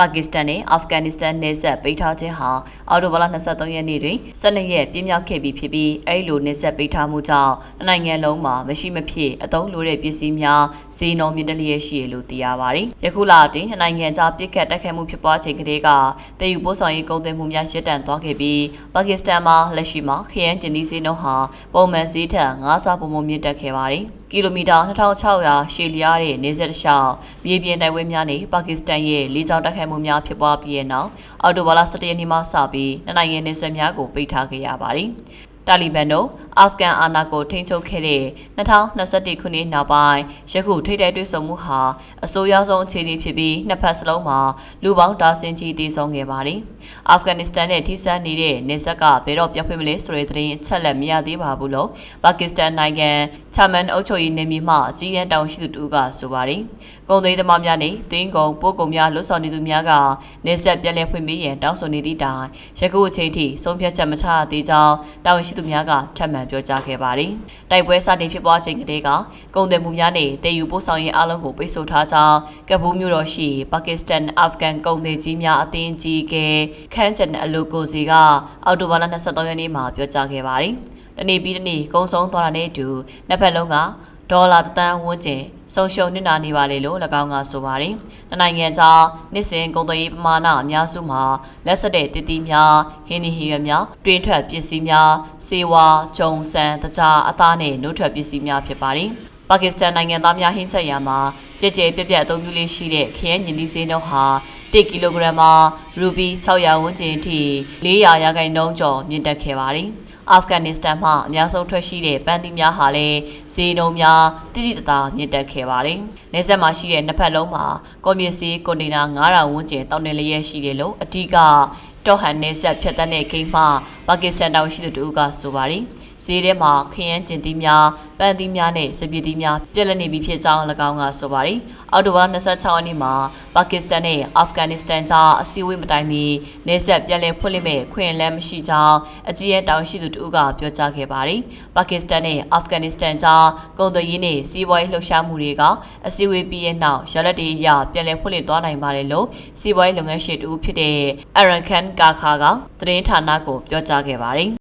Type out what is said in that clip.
ပါကစ္စတန်နဲ့အာဖဂန်နစ္စတန်နယ်စပ်ပိတ်ထားခြင်းဟာအော်တိုဘာလ23ရက်နေ့တွင်12ရက်ပြင်းမြောက်ခဲ့ပြီးဖြစ်ပြီးအဲဒီလိုနယ်စပ်ပိတ်ထားမှုကြောင့်နိုင်ငံလုံးမှာမရှိမဖြစ်အသုံးလိုတဲ့ပစ္စည်းများဈေးနှုန်းမြင့်တက်လျက်ရှိရလို့သိရပါတယ်။ယခုလအတွင်းနိုင်ငံခြားပြစ်ခတ်တိုက်ခိုက်မှုဖြစ်ပွားချိန်ကလေးကတည်ယူပို့ဆောင်ရေးကုန်သွယ်မှုများရပ်တန့်သွားခဲ့ပြီးပါကစ္စတန်မှာလက်ရှိမှာခရမ်းကျင်သီးဈေးနှုန်းဟာပုံမှန်ဈေးထက်9ဆပုံပုံမြင့်တက်ခဲ့ပါတယ်။ကီလိုမီတာ2600ရှည်လျားတဲ့နေဆက်တစ်လျှောက်မြေပြင်တိုက်ပွဲများနဲ့ပါကစ္စတန်ရဲ့လေကြောင်းတိုက်ခိုက်မှုများဖြစ်ပွားပြီးတဲ့နောက်အော်တိုဘာလ17ရက်နေ့မှစပြီးနှစ်နိုင်ငံနယ်စပ်များကိုပိတ်ထားခဲ့ရပါတယ်။ တာလီဘန်တို့အာဖဂန်အာဏာကိုထိန်းချုပ်ခဲ့တဲ့2021ခုနှစ်နောက်ပိုင်းယခုထိပ်တိုက်တွေ့ဆုံမှုဟာအဆိုးရွားဆုံးအခြေအနေဖြစ်ပြီးနှစ်ဖက်စလုံးမှာလူပေါင်းဒါဇင်ချီတည်ဆုံခဲ့ပါတယ်။အာဖဂန်နစ္စတန်နဲ့ထိစပ်နေတဲ့နေဆက်ကဘယ်တော့ပြောင်းဖွင့်မလဲဆိုတဲ့သတင်းအချက်လက်မရသေးပါဘူးလို့ပါကစ္စတန်နိုင်ငံချာမန်အုပ်ချုပ်ရေးနေမြေမှအကြီးအကဲတောင်ရှိသူတို့ကဆိုပါတယ်။ကုန်သွေးသမားများနဲ့တင်းကုန်ပို့ကုန်များလွတ်ဆောင်နေသူများကနေဆက်ပြန်လည်ဖွင့်ပေးရန်တောင်းဆိုနေသည့်တိုင်ယခုအချိန်ထိဆုံးဖြတ်ချက်မချရသေးကြောင်းတောင်ရှိသူများကထပ်မံပြောကြားခဲ့ပါတယ်။တိုက်ပွဲစတင်ဖြစ်ပွားချိန်ကတည်းကကုန်သွယ်မှုများနဲ့တည်ယူပို့ဆောင်ရေးအလုံးကိုပိတ်ဆို့ထားကြောင်းကပူးမြို့တော်ရှိပါကစ္စတန်အာဖဂန်ကုန်သည်ကြီးများအသင်းကြီးကခန်းချန်အလိုကိုစီကအော်တိုဘာလ23ရက်နေ့မှာပြောကြားခဲ့ပါတယ်။တနေ့ပြီးတနေ့ကုန်းဆုံးသွားတာနဲ့အတူနှစ်ဖက်လုံးက ဒေါ်လာတန်းဝန်းကျင်ဆုံးရှုံးနေတာနေပါလေလို့၎င်းကဆိုပါတယ်။နှစ်နိုင်ငံကြားနှစ်စဉ်ကုန်သွယ်ရေးပမာဏအများစုမှာလက်ဆက်တဲ့တည်တည်များဟင်းသီးဟင်းရွက်များတွင်းထွက်ပစ္စည်းများစေဝါဂျုံဆန်တကြားအသားနဲ့နှုတ်ထွက်ပစ္စည်းများဖြစ်ပါတယ်။ပါကစ္စတန်နိုင်ငံသားများဟင်းချက်ရမှာကြဲကြဲပြက်ပြက်အသုံးပြုလေးရှိတဲ့ခရမ်းညင်သီးစင်းတို့ဟာ1ကီလိုဂရမ်မှာရူပီ600ဝန်းကျင်အထိ400ရာခိုင်နှုန်းကျော်မြင့်တက်ခဲ့ပါတယ်။ အာဖဂန်နစ္စတန်မှအများဆုံးထွက်ရှိတဲ့ပန်းသီးများဟာလည်းဈေးနှုန်းများတိတိတသားမြင့်တက်ခဲ့ပါတယ်။နေဆက်မှာရှိတဲ့နှစ်ဖက်လုံးမှာကွန်ပျူစီကွန်တိန်နာ9000ဝန်းကျင်တောင်းတင်လျက်ရှိတယ်လို့အထူးကတော့ဟန်နေဆက်ဖြတ်တန်းတဲ့ဂိမ်းမှပါကစ္စတန်တောင်ရှိသူတို့ကဆိုပါတယ်။ ဈေးထဲမှာခရမ်းကျင်သီးများပန်းသီးများနဲ့စပီးသီးများပြက်လက်နေပြီဖြစ်ကြောင်း၎င်းကဆိုပါတယ်။အောက်တိုဘာ26ရက်နေ့မှာပါကစ္စတန်နဲ့အာဖဂန်နစ္စတန်ကြားအစည်းအဝေးမတိုင်မီနေဆက်ပြန်လည်ဖွင့်လှစ်မဲ့ခွင့်လန်းမရှိကြောင်းအကြီးအကဲတောင်ရှိသူတို့ကပြောကြားခဲ့ပါတယ်။ပါကစ္စတန်နဲ့အာဖဂန်နစ္စတန်ကြားကုန်သွယ်ရေးနဲ့စီးပွားရေးလှုပ်ရှားမှုတွေကအစည်းအဝေးပြီးရဲ့နောက်ရလက်တွေအရပြန်လည်ဖွင့်လှစ်သွားနိုင်ပါတယ်လို့စီးပွားရေးလုပ်ငန်းရှင်တူဖြစ်တဲ့ Aran Khan Kakha ကသတင်းဌာနကိုပြောကြားခဲ့ပါတယ်